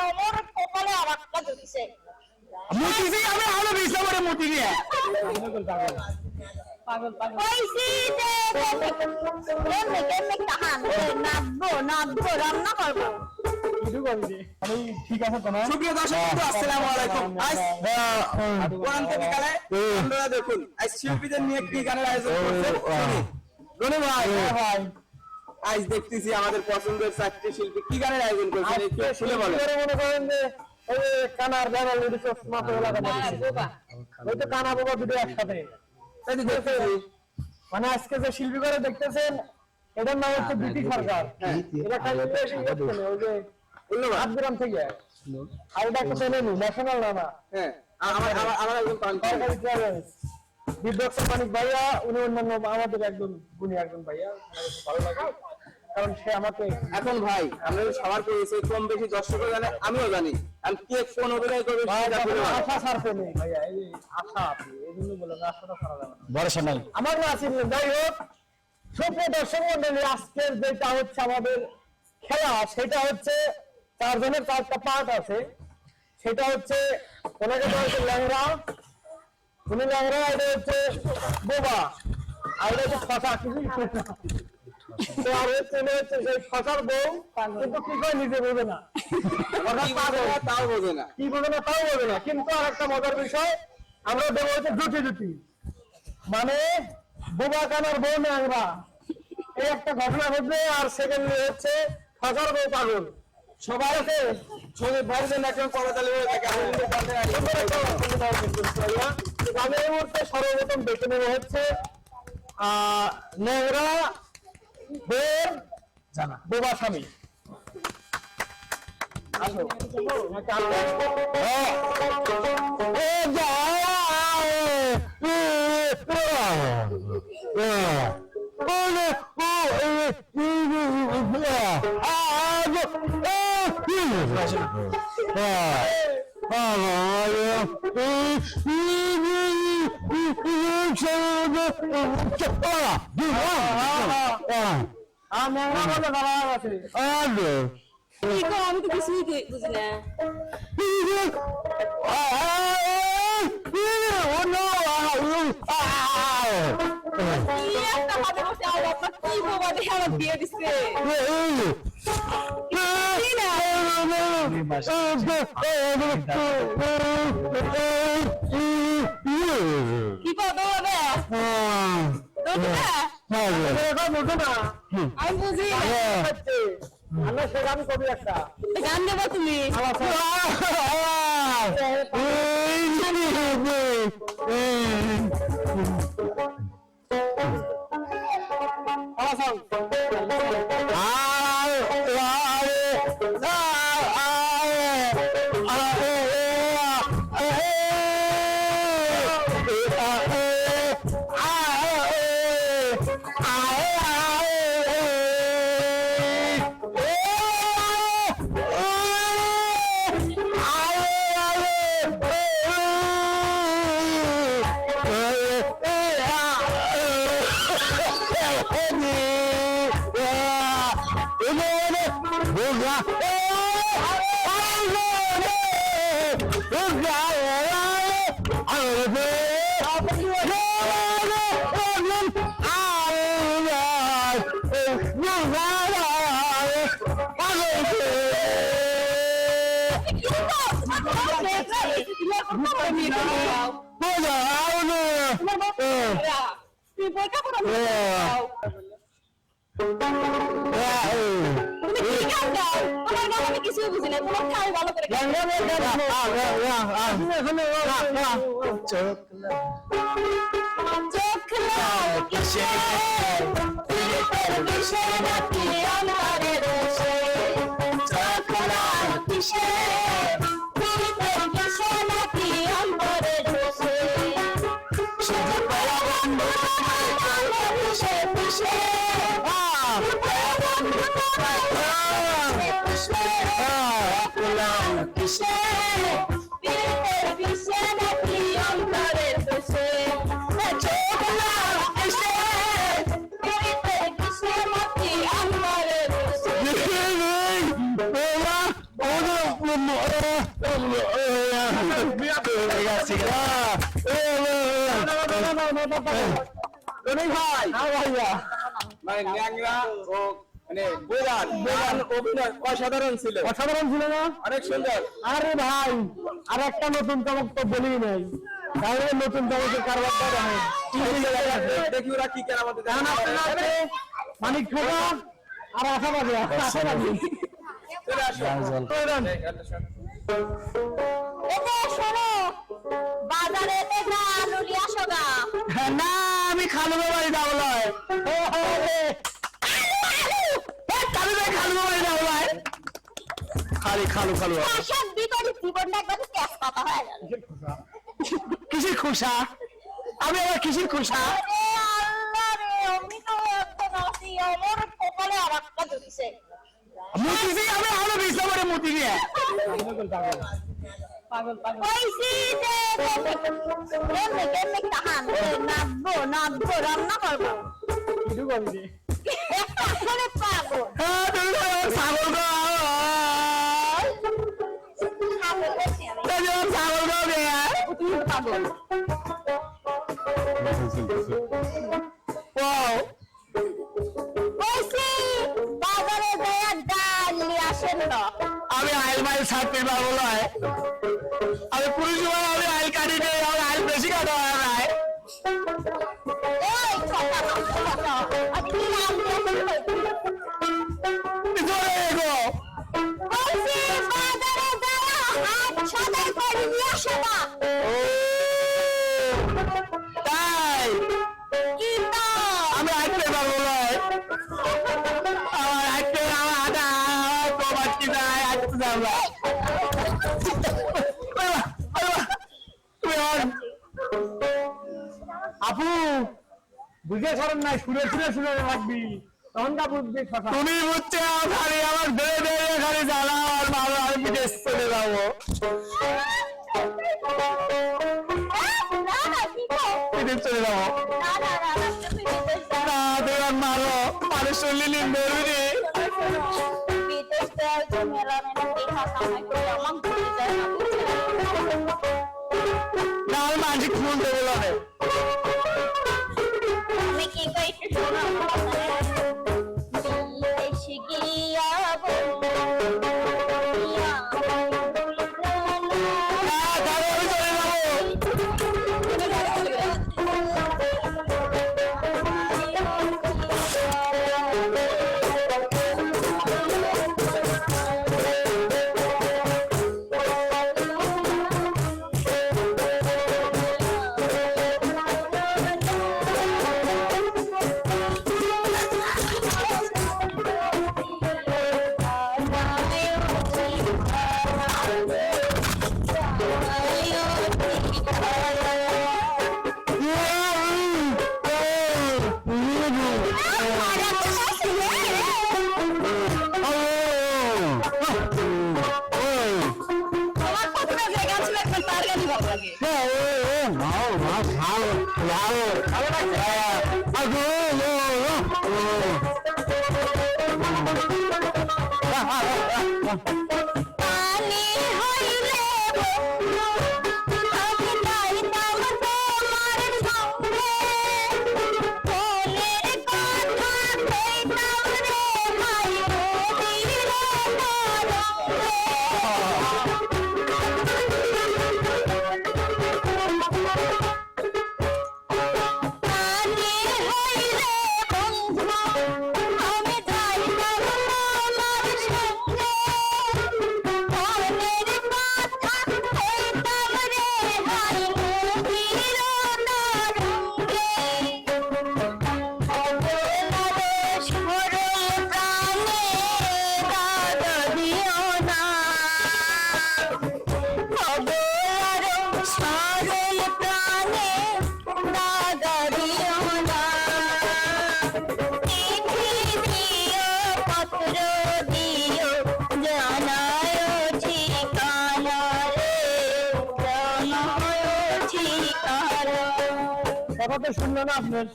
আমার কপালে আর একটা জুটিছে মুতিছি আমি আলো বিছনা করে মুতি নিয়ে কইছি যে কেমনে কেমনে কাহান নাচবো নাচবো রান্না করব। ঠিক আছে সুপ্রিয় দর্শক আসসালামু আলাইকুম। আজ কোরআন থেকে আপনারা দেখুন আজ শিল্পীদের নিয়ে কি গানের আয়োজন করছে রনি ভাই ভাই। আজ দেখতেছি আমাদের পছন্দের চারটি শিল্পী। কি গানের আয়োজন করছে একটু খুলে বলেন। মনে করেন যে ওই কানার জানাল ওই চশমা তো লাগা ওই তো কানা বাবা দুটো একসাথে। মানে আজকে যে শিল্পী করে দেখতেছেন এটার নাম হচ্ছে বিটি সরকার। এটা খালি ওই যে আটগ্রাম থেকে। আর এটা একটা পেলেনি ন্যাশনাল না না হ্যাঁ আমার আমার আমার একজন সরকারি বিদ্যুৎ মানিক ভাইয়া উনি অন্যান্য আমাদের একজন গুণী একজন ভাইয়া ভালো লাগে। কারণ সে আমাকে এখন ভাই আমরা সবার পেয়েছি কম বেশি দর্শকও জানে আমিও জানি। আর কে কোন অভিনয় করবে আশা ছাড়তে নেই ভাইয়া এই আশা আপনি এই জন্য বললাম আশাটা ছাড়া যাবে না। ভরসা নাই আমার না ছিল যাই হোক সুপ্রিয় দর্শক মন্ডলী আজকের যেটা হচ্ছে আমাদের খেলা সেটা হচ্ছে চারজনের চারটা পার্ট আছে। সেটা হচ্ছে ওনাকে দেওয়া হচ্ছে ল্যাংরা উনি ল্যাংরা এটা হচ্ছে বোবা। আর এটা হচ্ছে ফসা তো আর হচ্ছে এটা হচ্ছে সেই ফসার বউ কিন্তু কি করে নিজে বোঝে না? পাগল। বলবে না তাও বোঝে না। কি বলবে না তাও বলবে না। কিন্তু আর একটা মজার বিষয় আমরা দেবো হচ্ছে জুটি জুটি। মানে বোবা কানার বউ ন্যাংরা এই একটা ঘটনা ঘটবে আর সেকেন্ডলি হচ্ছে ফাঁসার বউ পাগল। সবাই আছে ছবি ভাইজন একজন করতালি বলে থাকে আমি কিন্তু বলতে পারি আমি এই মুহূর্তে সর্বপ্রথম দেখে নেব হচ্ছে আহ, ন্যাংরা বউর জানা বোবা স্বামী আসো আর ন্যাংরা বলে দাঁড়া আছে কি গো আমি তো কিছুই দি- বুঝি না কি একটা হাতে বসে আর আপনার কি বোবা দেখে আমার বিয়ে দিচ্ছে আমি বুঝি না। হচ্ছে আমরা কবি একটা গান দেবো তুমি 언니 와 오늘은 뭐가 아이고 뭐가 아이고 Bueno, ahora. তুমি বইটা পড়ো তুমি কি গান গাও তোমার গান আমি কিছুই বুঝি না তোমার খাই ভালো করে গান চোখ কিসে গানে পিছে কিসে পীড়িতের বিষে নাকি অন্তরে রসে চোখ লাল কিসে পীড়িতের বিষে নাকি অন্তরে রসে রনি ভাই হ্যাঁ ভাইয়া মানে ন্যাংরা ও মানে অভিনয় অসাধারণ ছিল। অসাধারণ ছিল না? অনেক সুন্দর। আরে ভাই আর একটা নতুন চমক তো বলি নাই। তাহলে নতুন চমকের কারবারটা দেখি ওরা কি কেন আমাদের এখন আপনারা আছে মানিক খাজা আর আশাবাদী আশাবাদী চলে আসো। শোনো বাজারে গা না আমি খালু বাড়ি যাব খালি খালু খালু পাশার বিপরীত জীবনটা একবার ক্যাশ পাতা হয়ে গেল। কিসের খুশা আমি আবার কিসের খুশা আল্লাহ রে আমি তো আমার কপালে আমি করে মুতি দিয়ে কেমনে তাহান? রান্না করব। কিছু করবি একটা করে বাজারে যায় ডাল আসেন না আমি আইল মাইল ছাড়তে পারব নয় আমি পুরুষ আমি আইল কাটি দিই বুঝে সরেন নাই সুরে সুরে সুরে রাখবি। তখন কা বুঝবি তুমি বুঝছে খালি আমার ধরে ধরে খালি জ্বালা আর ভালো আমি বিদেশ চলে যাব। না না কি তো বিদেশ চলে যাব। না না না না তুমি বিদেশ যাও না তোমার মারো মানুষ শুনলি নিন্দে রে Lady, Lady, Lady, কথা তো শুনলো না আপনার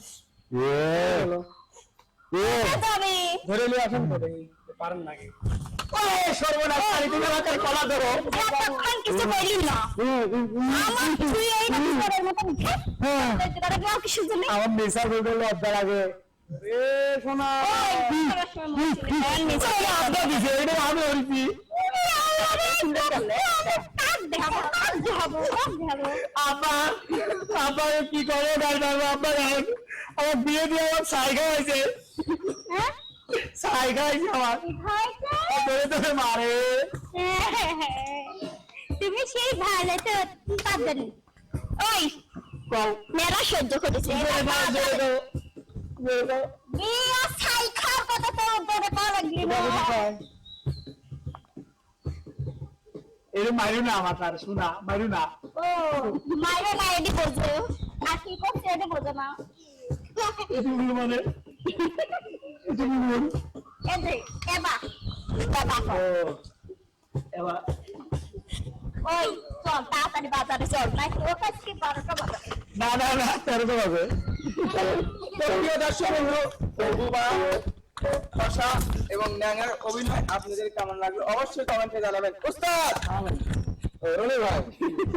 ধরে নিয়ে আসেন তো দেখি পারেন নাকি ধরো আমার হ্যাঁ নেশা সোনা আড্ডা দিছে এটা আমি কি করব আমার বিয়ে দিয়ে আমার সাইকা হয়েছে সাইকা হয়েছে আমার। ধরে ধরে মারে। তুমি সেই ভালো তো পাবনি ওই মেয়েরা সহ্য করেছে। বিয়া ছাই খাওয়ার কথা তো করা লাগবে এটা বুঝি খায়। এরে মারু না আমার তার শোনা মারু না। ও মায়ের মায়েরই বোঝো। আর কি করছে এটা বোঝো না। এটুকুলো মানে? এটুকুলো এই যে এবা বাবা ও এবার ওই চল তাড়াতাড়ি বাজারে চল। নাই তো কাছে কি বারোটা বাজারে না না না তেরো তো হবে তো প্রিয় দর্শক বন্ধু এবং ন্যাঙের অভিনয় আপনাদের কেমন লাগল অবশ্যই কমেন্টে জানাবেন। উস্তাদ! রনি ভাই।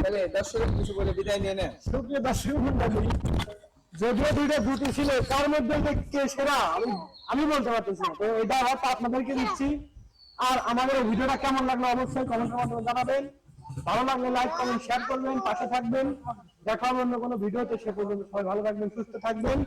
তাহলে দর্শকের কিছু বলে বিদায় নিয়ে নেন। সুপ্রিয় দর্শক মন্ডলী যদিও দুইটা ছিল তার মধ্যে কে সেরা আমি বলতে পারতেছি তো এটা হয়তো আপনাদেরকে দিচ্ছি। আর আমাদের ভিডিওটা কেমন লাগল অবশ্যই কমেন্টের মাধ্যমে জানাবেন। ভালো লাগলে লাইক কমেন্ট শেয়ার করবেন পাশে থাকবেন। দেখা হবে অন্য কোনো ভিডিওতে। সে পর্যন্ত সবাই ভালো থাকবেন সুস্থ থাকবেন।